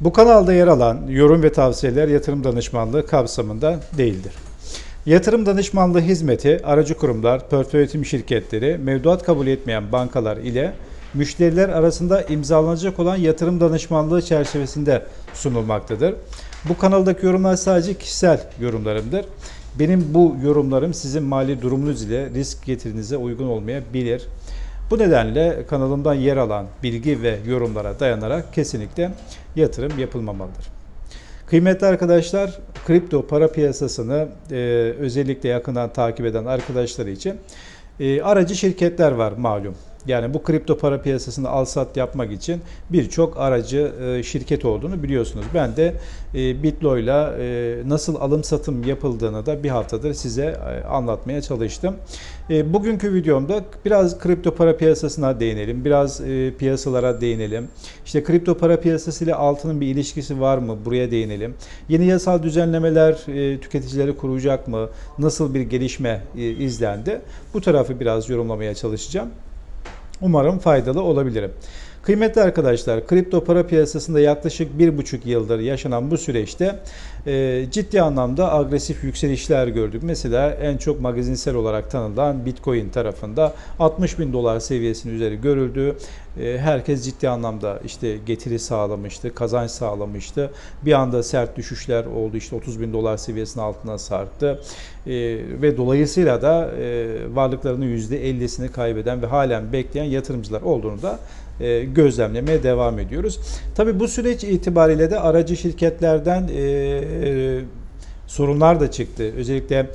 Bu kanalda yer alan yorum ve tavsiyeler yatırım danışmanlığı kapsamında değildir. Yatırım danışmanlığı hizmeti aracı kurumlar, portföy yönetim şirketleri, mevduat kabul etmeyen bankalar ile müşteriler arasında imzalanacak olan yatırım danışmanlığı çerçevesinde sunulmaktadır. Bu kanaldaki yorumlar sadece kişisel yorumlarımdır. Benim bu yorumlarım sizin mali durumunuz ile risk getirinize uygun olmayabilir. Bu nedenle kanalımdan yer alan bilgi ve yorumlara dayanarak kesinlikle yatırım yapılmamalıdır. Kıymetli arkadaşlar, kripto para piyasasını e, özellikle yakından takip eden arkadaşlar için e, aracı şirketler var malum. Yani bu kripto para piyasasında al sat yapmak için birçok aracı e, şirket olduğunu biliyorsunuz. Ben de e, Bitlo'yla e, nasıl alım satım yapıldığını da bir haftadır size anlatmaya çalıştım. Bugünkü videomda biraz kripto para piyasasına değinelim, biraz piyasalara değinelim. İşte kripto para piyasası ile altının bir ilişkisi var mı? Buraya değinelim. Yeni yasal düzenlemeler tüketicileri koruyacak mı? Nasıl bir gelişme izlendi? Bu tarafı biraz yorumlamaya çalışacağım. Umarım faydalı olabilirim. Kıymetli arkadaşlar, kripto para piyasasında yaklaşık bir buçuk yıldır yaşanan bu süreçte e, ciddi anlamda agresif yükselişler gördük. Mesela en çok magazinsel olarak tanınan Bitcoin tarafında 60 bin dolar seviyesinin üzeri görüldü. E, herkes ciddi anlamda işte getiri sağlamıştı, kazanç sağlamıştı. Bir anda sert düşüşler oldu. İşte 30 bin dolar seviyesinin altına sarktı. E, ve dolayısıyla da e, varlıklarının %50'sini kaybeden ve halen bekleyen yatırımcılar olduğunu da e, gözlemlemeye devam ediyoruz. Tabii bu süreç itibariyle de aracı şirketlerden e, e, sorunlar da çıktı. Özellikle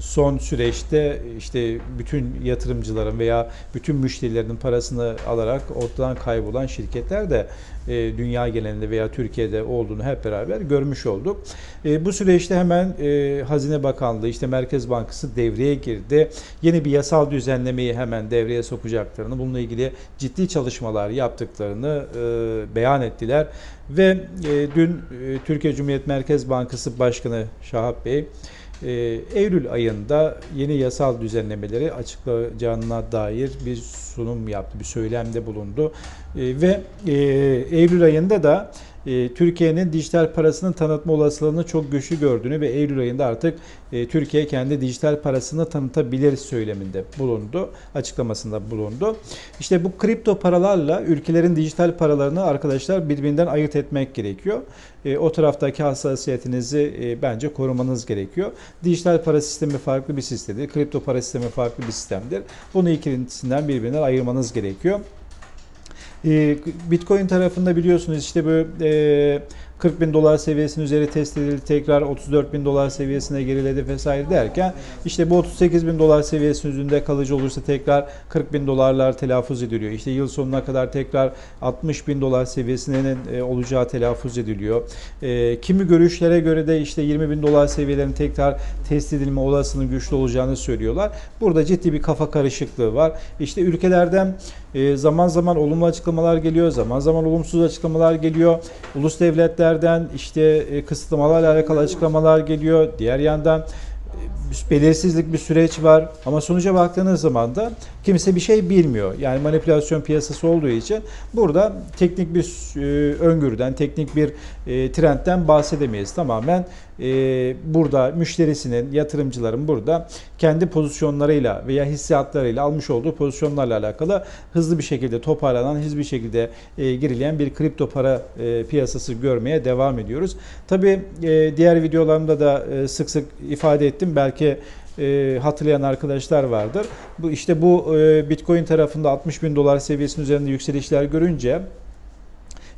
son süreçte işte bütün yatırımcıların veya bütün müşterilerin parasını alarak ortadan kaybolan şirketler de e, dünya genelinde veya Türkiye'de olduğunu hep beraber görmüş olduk. E, bu süreçte hemen e, Hazine Bakanlığı işte Merkez Bankası devreye girdi. Yeni bir yasal düzenlemeyi hemen devreye sokacaklarını, bununla ilgili ciddi çalışmalar yaptıklarını beyan ettiler. Ve dün Türkiye Cumhuriyet Merkez Bankası Başkanı Şahap Bey e, Eylül ayında yeni yasal düzenlemeleri açıklayacağına dair bir sunum yaptı, bir söylemde bulundu. E, ve e, Eylül ayında da e, Türkiye'nin dijital parasının tanıtma olasılığını çok güçlü gördüğünü ve Eylül ayında artık e, Türkiye kendi dijital parasını tanıtabilir söyleminde bulundu, açıklamasında bulundu. İşte bu kripto paralarla ülkelerin dijital paralarını arkadaşlar birbirinden ayırt etmek gerekiyor. E, o taraftaki hassasiyetinizi bence korumanız gerekiyor. Dijital para sistemi farklı bir sistemdir, kripto para sistemi farklı bir sistemdir. Bunu ikisinden birbirinden ayırmanız gerekiyor. Bitcoin tarafında biliyorsunuz işte böyle 40 bin dolar seviyesinin üzeri test edildi. Tekrar 34 bin dolar seviyesine geriledi vesaire derken işte bu 38 bin dolar seviyesinin üzerinde kalıcı olursa tekrar 40 bin dolarlar telaffuz ediliyor. İşte yıl sonuna kadar tekrar 60 bin dolar seviyesinin e, olacağı telaffuz ediliyor. E, kimi görüşlere göre de işte 20 bin dolar seviyelerinin tekrar test edilme olasılığının güçlü olacağını söylüyorlar. Burada ciddi bir kafa karışıklığı var. İşte ülkelerden e, zaman zaman olumlu açıklamalar geliyor, zaman zaman olumsuz açıklamalar geliyor. Ulus devletlerden işte e, kısıtlamalarla alakalı açıklamalar geliyor. Diğer yandan e, belirsizlik bir süreç var ama sonuca baktığınız zaman da kimse bir şey bilmiyor. Yani manipülasyon piyasası olduğu için burada teknik bir e, öngörüden, teknik bir e, trendten bahsedemeyiz. Tamamen burada müşterisinin, yatırımcıların burada kendi pozisyonlarıyla veya hissiyatlarıyla almış olduğu pozisyonlarla alakalı hızlı bir şekilde toparlanan, hızlı bir şekilde girilen bir kripto para piyasası görmeye devam ediyoruz. Tabii diğer videolarımda da sık sık ifade ettim. Belki e, hatırlayan arkadaşlar vardır. Bu işte bu e, Bitcoin tarafında 60 bin dolar seviyesinin üzerinde yükselişler görünce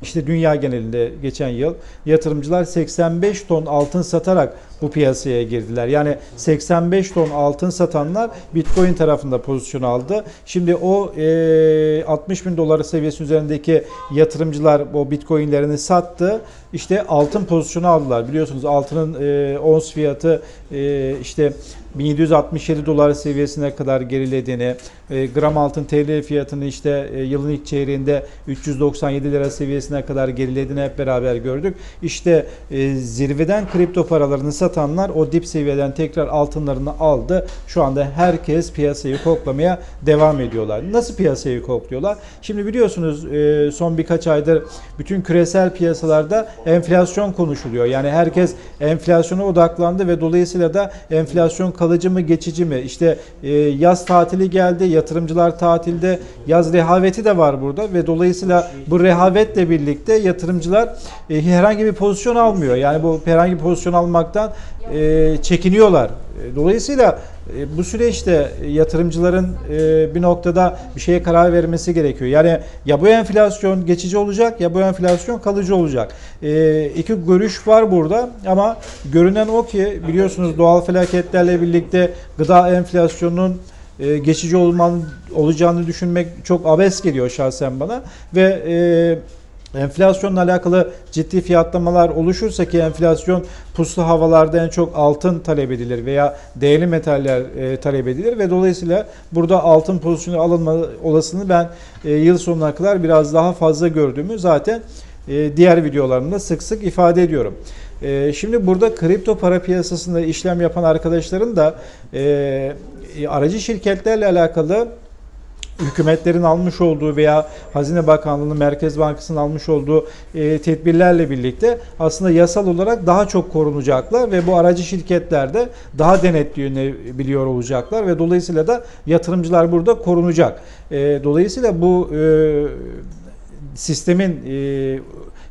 işte dünya genelinde geçen yıl yatırımcılar 85 ton altın satarak bu piyasaya girdiler. Yani 85 ton altın satanlar Bitcoin tarafında pozisyon aldı. Şimdi o e, 60 bin doları seviyesi üzerindeki yatırımcılar o Bitcoinlerini sattı işte altın pozisyonu aldılar. Biliyorsunuz altının e, ons fiyatı e, işte 1767 dolar seviyesine kadar gerilediğini, e, gram altın TL fiyatını işte e, yılın ilk çeyreğinde 397 lira seviyesine kadar gerilediğini hep beraber gördük. İşte e, zirveden kripto paralarını satanlar o dip seviyeden tekrar altınlarını aldı. Şu anda herkes piyasayı koklamaya devam ediyorlar. Nasıl piyasayı kokluyorlar? Şimdi biliyorsunuz e, son birkaç aydır bütün küresel piyasalarda enflasyon konuşuluyor. Yani herkes enflasyona odaklandı ve dolayısıyla da enflasyon kalıcı mı geçici mi? İşte e, yaz tatili geldi, yatırımcılar tatilde, yaz rehaveti de var burada ve dolayısıyla bu rehavetle birlikte yatırımcılar e, herhangi bir pozisyon almıyor. Yani bu herhangi bir pozisyon almaktan e, çekiniyorlar. E, Dolayısıyla e, bu süreçte yatırımcıların e, bir noktada bir şeye karar vermesi gerekiyor. Yani ya bu enflasyon geçici olacak ya bu enflasyon kalıcı olacak. İki görüş var burada ama görünen o ki biliyorsunuz doğal felaketlerle birlikte gıda enflasyonunun geçici olman, olacağını düşünmek çok abes geliyor şahsen bana ve Enflasyonla alakalı ciddi fiyatlamalar oluşursa ki enflasyon puslu havalarda en çok altın talep edilir veya değerli metaller e, talep edilir ve dolayısıyla burada altın pozisyonu alınma olasılığını ben e, yıl sonuna kadar biraz daha fazla gördüğümü zaten e, diğer videolarımda sık sık ifade ediyorum. E, şimdi burada kripto para piyasasında işlem yapan arkadaşların da e, aracı şirketlerle alakalı hükümetlerin almış olduğu veya Hazine Bakanlığı'nın Merkez Bankası'nın almış olduğu e, tedbirlerle birlikte aslında yasal olarak daha çok korunacaklar ve bu aracı şirketler de daha denetlenebiliyor olacaklar ve dolayısıyla da yatırımcılar burada korunacak. E, dolayısıyla bu e, sistemin e,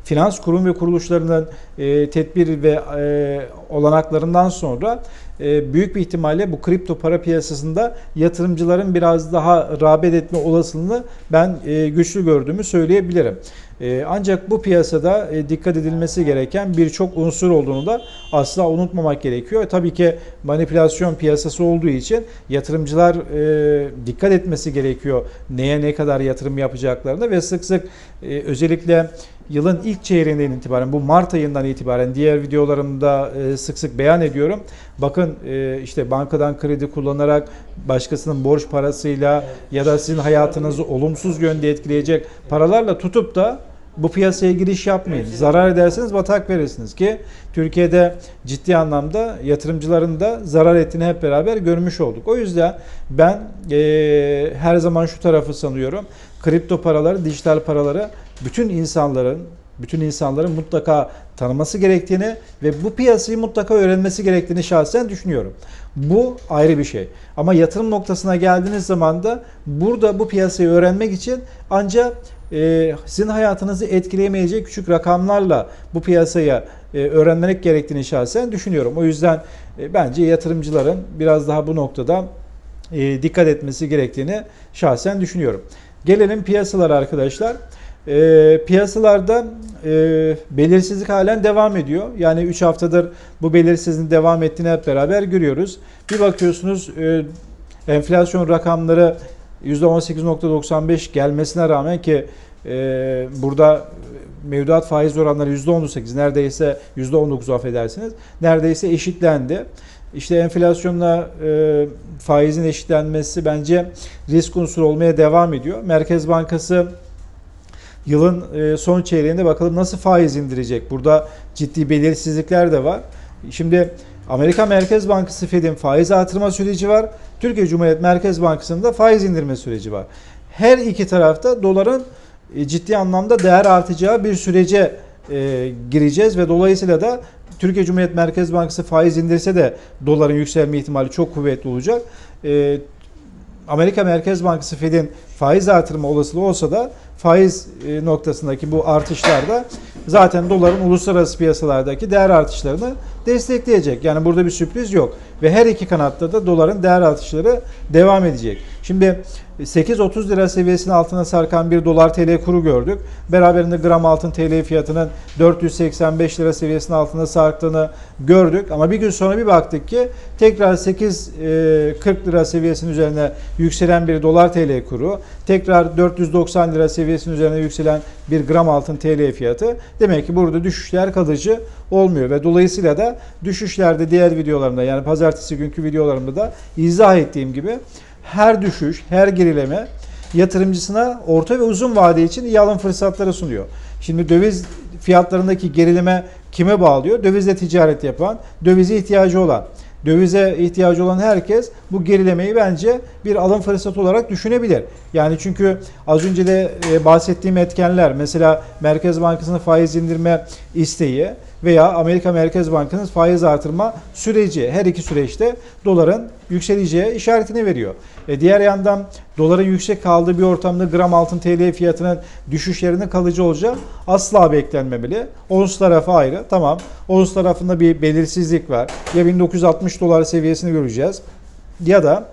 finans kurum ve kuruluşlarının e, tedbir ve e, olanaklarından sonra e, büyük bir ihtimalle bu kripto para piyasasında yatırımcıların biraz daha rağbet etme olasılığını ben e, güçlü gördüğümü söyleyebilirim. E, ancak bu piyasada dikkat edilmesi gereken birçok unsur olduğunu da asla unutmamak gerekiyor. Tabii ki manipülasyon piyasası olduğu için yatırımcılar dikkat etmesi gerekiyor neye ne kadar yatırım yapacaklarına ve sık sık özellikle yılın ilk çeyreğinden itibaren bu Mart ayından itibaren diğer videolarımda sık sık beyan ediyorum. Bakın e, işte bankadan kredi kullanarak başkasının borç parasıyla ya da sizin hayatınızı olumsuz yönde etkileyecek paralarla tutup da bu piyasaya giriş yapmayın. Zarar ederseniz batak verirsiniz ki Türkiye'de ciddi anlamda yatırımcıların da zarar ettiğini hep beraber görmüş olduk. O yüzden ben e, her zaman şu tarafı sanıyorum. Kripto paraları, dijital paraları bütün insanların bütün insanların mutlaka tanıması gerektiğini ve bu piyasayı mutlaka öğrenmesi gerektiğini şahsen düşünüyorum. Bu ayrı bir şey. Ama yatırım noktasına geldiğiniz zaman da burada bu piyasayı öğrenmek için ancak e, sizin hayatınızı etkileyemeyecek küçük rakamlarla bu piyasaya e, öğrenmek gerektiğini şahsen düşünüyorum. O yüzden e, bence yatırımcıların biraz daha bu noktada e, dikkat etmesi gerektiğini şahsen düşünüyorum. Gelelim piyasalara arkadaşlar. E, piyasalarda e, belirsizlik halen devam ediyor. Yani 3 haftadır bu belirsizliğin devam ettiğini hep beraber görüyoruz. Bir bakıyorsunuz e, enflasyon rakamları %18.95 gelmesine rağmen ki e, burada mevduat faiz oranları %18 neredeyse %19 affedersiniz. Neredeyse eşitlendi. İşte enflasyonla e, faizin eşitlenmesi bence risk unsuru olmaya devam ediyor. Merkez Bankası yılın e, son çeyreğinde bakalım nasıl faiz indirecek. Burada ciddi belirsizlikler de var. Şimdi Amerika Merkez Bankası Fed'in faiz artırma süreci var. Türkiye Cumhuriyet Merkez Bankası'nın da faiz indirme süreci var. Her iki tarafta doların e, ciddi anlamda değer artacağı bir sürece e, gireceğiz ve dolayısıyla da Türkiye Cumhuriyet Merkez Bankası faiz indirse de doların yükselme ihtimali çok kuvvetli olacak. Amerika Merkez Bankası Fed'in faiz artırma olasılığı olsa da faiz e, noktasındaki bu artışlar da zaten doların uluslararası piyasalardaki değer artışlarını destekleyecek. Yani burada bir sürpriz yok. Ve her iki kanatta da doların değer artışları devam edecek. Şimdi 8.30 lira seviyesinin altına sarkan bir dolar TL kuru gördük. Beraberinde gram altın TL fiyatının 485 lira seviyesinin altına sarktığını gördük. Ama bir gün sonra bir baktık ki tekrar 8.40 lira seviyesinin üzerine yükselen bir dolar TL kuru Tekrar 490 lira seviyesinin üzerine yükselen bir gram altın TL fiyatı. Demek ki burada düşüşler kalıcı olmuyor ve dolayısıyla da düşüşlerde diğer videolarımda yani pazartesi günkü videolarımda da izah ettiğim gibi her düşüş, her gerileme yatırımcısına orta ve uzun vade için iyi alım fırsatları sunuyor. Şimdi döviz fiyatlarındaki gerileme kime bağlıyor? Dövizle ticaret yapan, dövize ihtiyacı olan. Dövize ihtiyacı olan herkes bu gerilemeyi bence bir alım fırsatı olarak düşünebilir. Yani çünkü az önce de e, bahsettiğim etkenler mesela Merkez Bankası'nın faiz indirme isteği veya Amerika Merkez Bankası'nın faiz artırma süreci her iki süreçte doların yükseleceği işaretini veriyor. E diğer yandan doların yüksek kaldığı bir ortamda gram altın TL fiyatının düşüşlerinin kalıcı olacağı asla beklenmemeli. Ons tarafı ayrı. Tamam. Ons tarafında bir belirsizlik var. Ya 1960 dolar seviyesini göreceğiz ya da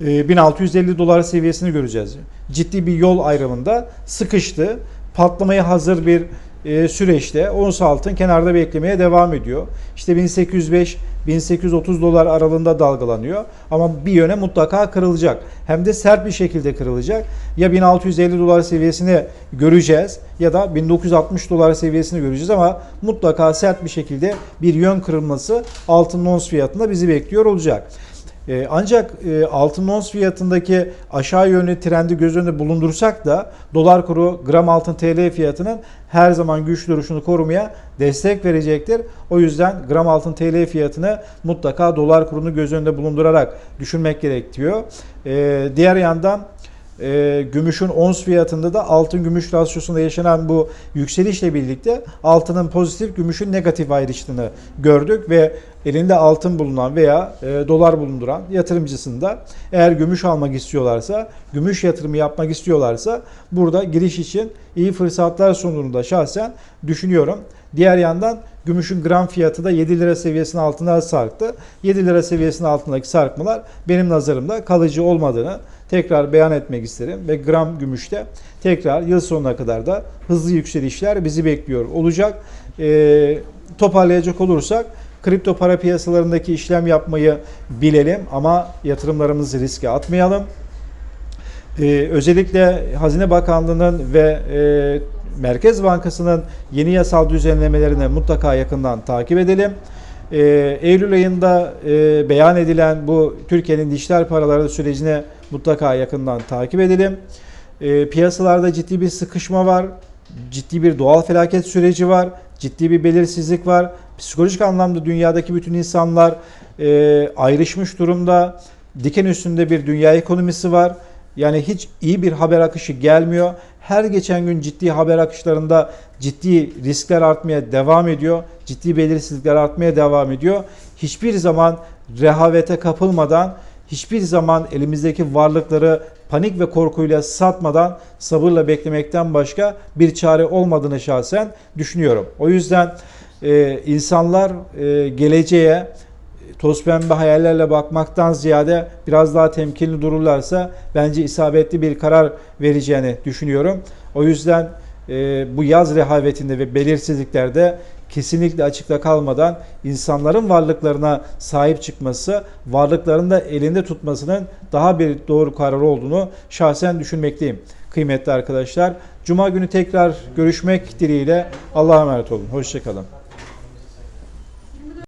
e, 1650 dolar seviyesini göreceğiz. Ciddi bir yol ayrımında sıkıştı. Patlamaya hazır bir e, süreçte ons altın kenarda beklemeye devam ediyor. İşte 1805 1830 dolar aralığında dalgalanıyor ama bir yöne mutlaka kırılacak. Hem de sert bir şekilde kırılacak. Ya 1650 dolar seviyesini göreceğiz ya da 1960 dolar seviyesini göreceğiz ama mutlaka sert bir şekilde bir yön kırılması altın ons fiyatında bizi bekliyor olacak. Ee, Ancak e, altın ons fiyatındaki aşağı yönlü trendi göz önünde bulundursak da dolar kuru gram altın TL fiyatının her zaman güç duruşunu korumaya destek verecektir. O yüzden gram altın TL fiyatını mutlaka dolar kurunu göz önünde bulundurarak düşünmek gerekiyor. Ee, Diğer yandan e, gümüşün ons fiyatında da altın gümüş rasyosunda yaşanan bu yükselişle birlikte altının pozitif gümüşün negatif ayrıştığını gördük ve elinde altın bulunan veya e, dolar bulunduran yatırımcısında eğer gümüş almak istiyorlarsa, gümüş yatırımı yapmak istiyorlarsa burada giriş için iyi fırsatlar sunduğunu şahsen düşünüyorum. Diğer yandan gümüşün gram fiyatı da 7 lira seviyesinin altına sarktı. 7 lira seviyesinin altındaki sarkmalar benim nazarımda kalıcı olmadığını tekrar beyan etmek isterim ve gram gümüşte tekrar yıl sonuna kadar da hızlı yükselişler bizi bekliyor olacak. Ee, toparlayacak olursak kripto para piyasalarındaki işlem yapmayı bilelim ama yatırımlarımızı riske atmayalım. Ee, özellikle Hazine Bakanlığı'nın ve e, Merkez Bankası'nın yeni yasal düzenlemelerini mutlaka yakından takip edelim. Ee, Eylül ayında e, beyan edilen bu Türkiye'nin dijital paraları sürecine mutlaka yakından takip edelim. Ee, piyasalarda ciddi bir sıkışma var, ciddi bir doğal felaket süreci var, ciddi bir belirsizlik var. Psikolojik anlamda dünyadaki bütün insanlar e, ayrışmış durumda. Diken üstünde bir dünya ekonomisi var. Yani hiç iyi bir haber akışı gelmiyor. Her geçen gün ciddi haber akışlarında ciddi riskler artmaya devam ediyor. Ciddi belirsizlikler artmaya devam ediyor. Hiçbir zaman rehavete kapılmadan, hiçbir zaman elimizdeki varlıkları panik ve korkuyla satmadan sabırla beklemekten başka bir çare olmadığını şahsen düşünüyorum. O yüzden e, insanlar e, geleceğe toz pembe hayallerle bakmaktan ziyade biraz daha temkinli dururlarsa bence isabetli bir karar vereceğini düşünüyorum. O yüzden e, bu yaz rehavetinde ve belirsizliklerde kesinlikle açıkta kalmadan insanların varlıklarına sahip çıkması, varlıklarını da elinde tutmasının daha bir doğru karar olduğunu şahsen düşünmekteyim. Kıymetli arkadaşlar, Cuma günü tekrar görüşmek dileğiyle Allah'a emanet olun. Hoşçakalın.